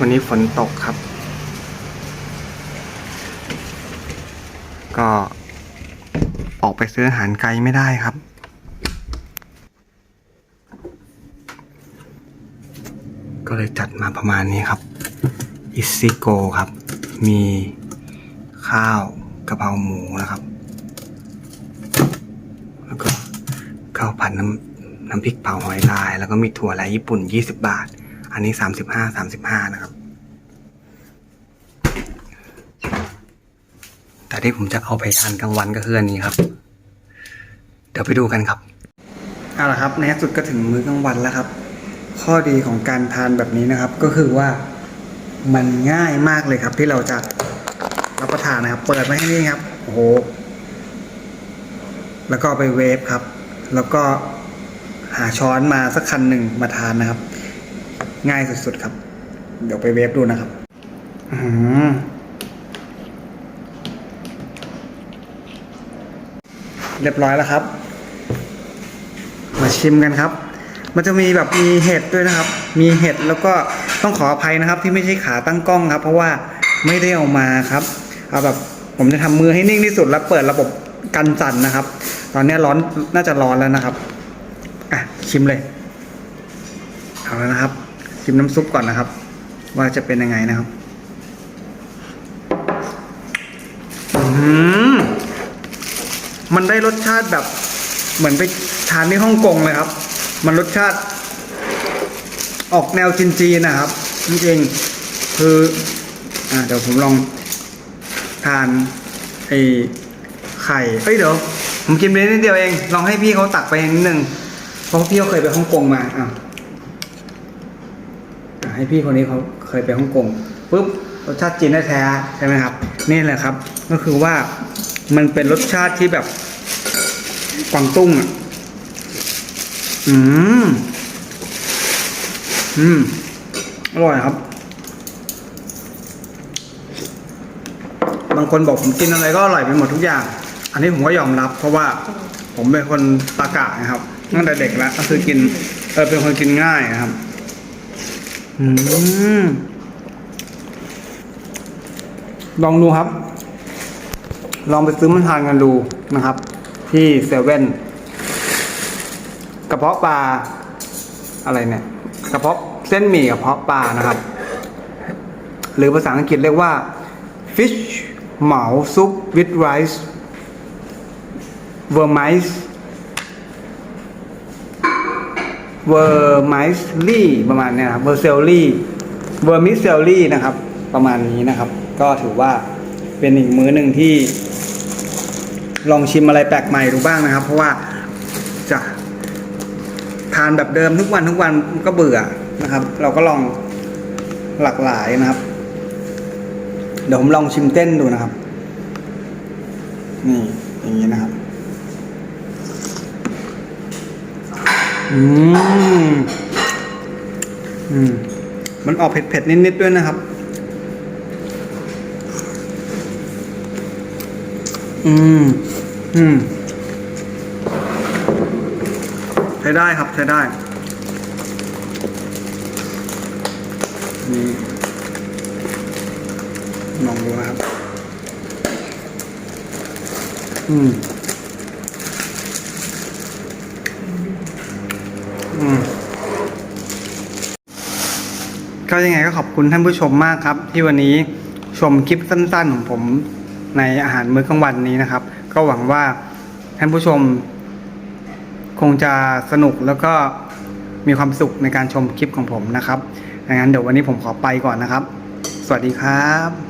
วันนี้ฝนตกครับ ก็ออกไปซื้ออาหารไกลไม่ได้ครับ ก็เลยจัดมาประมาณนี้ครับ อิซิโกครับ มีข้าวกะเพราหมูนะครับ แล้วก็ข้าวผัดน้ำน้ำพริกเผาหอยลาย แล้วก็มีถั่วลายญี่ปุ่น 20 บาท อันนี้35 35นะครับ แต่ที่ผมจะเอาไปทานกลางวันก็คืออันนี้ครับ เดี๋ยวไปดูกันครับเอาละครับในที่สุดก็ถึงมื้อกลางวันแล้วครับ ข้อดีของการทานแบบนี้นะครับ ก็คือว่ามันง่ายมากเลยครับ ที่เราจะรับประทานนะครับ เปิดมาให้นี่ครับโอ้โหแล้วก็ไปเวฟครับ แล้วก็หาช้อนมาสักคันหนึ่งมาทานนะครับ ง่ายสุดๆครับ เดี๋ยวไปเวฟดูนะครับอืมเรียบร้อยแล้วครับ มาชิมกันครับ มันจะมีแบบมีเห็ดด้วยนะครับ มีเห็ดแล้วก็ต้องขออภัยนะครับ ที่ไม่ใช่ขาตั้งกล้องครับ เพราะว่าไม่ได้เอามาครับ เอาแบบผมจะทำมือให้นิ่งที่สุดแล้วเปิดระบบกันสั่นนะครับ ตอนนี้ร้อนน่าจะร้อนแล้วนะครับ อะชิมเลยเอาแล้วนะครับ ชิมน้ำซุปก่อนนะครับ ว่าจะเป็นยังไงนะครับอืมมันได้รสชาติแบบ เหมือนไปทานที่ฮ่องกงเลยครับ มันรสชาติ ออกแนวจีนๆนะครับจริงๆคือ อ่าเดี๋ยวผมลองทานไอ้ไข่เอ้ยเดี๋ยวผมกินไปนิดเดียวเอง ลองให้พี่เขาตักไปนิดนึงเพราะพี่เขาเคยไปฮ่องกงมาอะ ให้พี่คนนี้เขาเคยไปฮ่องกงปุ๊บรสชาติจีนแท้ๆใช่ไหมครับ นี่แหละครับ ก็คือว่ามันเป็นรสชาติที่แบบกวางตุ้งอะอืมอืมอร่อยครับ บางคนบอกผมกินอะไรก็อร่อยไปหมดทุกอย่าง อันนี้ผมก็ยอมรับ เพราะว่าผมเป็นคนตากะนะครับตั้งแต่เด็กแล้วก็คือกินเออเป็นคนกินง่ายนะครับ ลองดูครับ ลองไปซื้อมันทานกันดูนะครับ ที่เซเว่นกระเพาะปลาอะไรเนี่ย กระเพาะเส้นหมี่กระเพาะปลานะครับ หรือภาษาอังกฤษเรียกว่า fish เหมาซุป with rice vermice vermicelli ประมาณเนี้ยครับ vermicelli vermicelli นะครับ ประมาณนี้นะครับ ก็ถือว่าเป็นอีกมื้อหนึ่งที่ ลองชิมอะไรแปลกใหม่ดูบ้างนะครับ เพราะว่าจะทานแบบเดิมทุกวันทุกวันก็เบื่อนะครับ เราก็ลองหลากหลายนะครับ เดี๋ยวผมลองชิมเต้นดูนะครับ นี่อย่างนี้นะครับ อืมอืมมันออกเผ็ดๆนิดๆด้วยนะครับ อืม อืม ใช้ได้ครับใช้ได้ นี่ลองดูนะครับ อืม ก็ยังไงก็ขอบคุณท่านผู้ชมมากครับ ที่วันนี้ชมคลิปสั้น ๆ ของผมในอาหารมื้อกลางวันนี้นะครับ ก็หวังว่าท่านผู้ชม คงจะสนุกแล้วก็มีความสุขในการชมคลิปของผมนะครับดังนั้นเดี๋ยววันนี้ผมขอไปก่อนนะครับ สวัสดีครับ